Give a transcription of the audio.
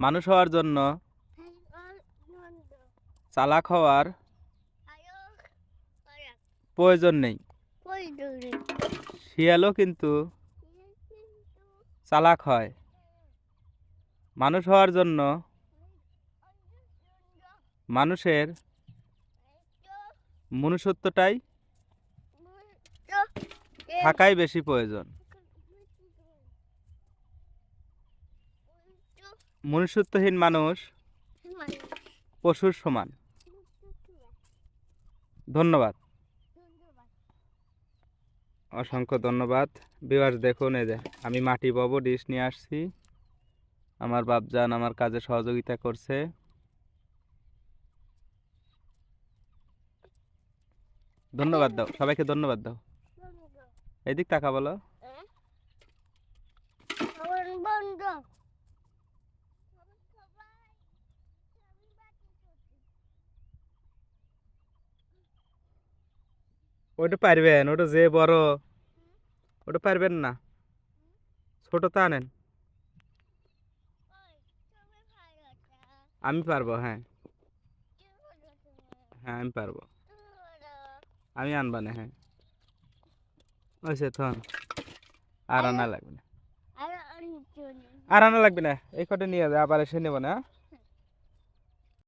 মানুষ হওয়ার জন্য চালাক হওয়ার প্রয়োজন নেই। শিয়ালও কিন্তু চালাক হয়। মানুষ হওয়ার জন্য মানুষের মনুষ্যত্বটাই থাকাই বেশি প্রয়োজন। মনুষ্যত্বহীন মানুষ পশুর সমান। ধন্যবাদ। অসংখ্য ধন্যবাদ। বিবাস দেখুন এই যে আমি মাটি পাবো, ডিশ নিয়ে আসছি। আমার বাপজান আমার কাজে সহযোগিতা করছে। ধন্যবাদ দাও, সবাইকে ধন্যবাদ দাও। এদিক টাকা বলো। ওটা পারবেন ওটা যে বড় ওটা পারবেন না। ছোট তা আনেন আমি পারব হ্যাঁ। হ্যাঁ আমি পারব। আমি আনবা না হ্যাঁ। ওইসে থন আর আনা লাগবে না। আর আর আনা লাগবে না এই কটা নিয়ে যাবে আবার এসে নেব না হ্যাঁ?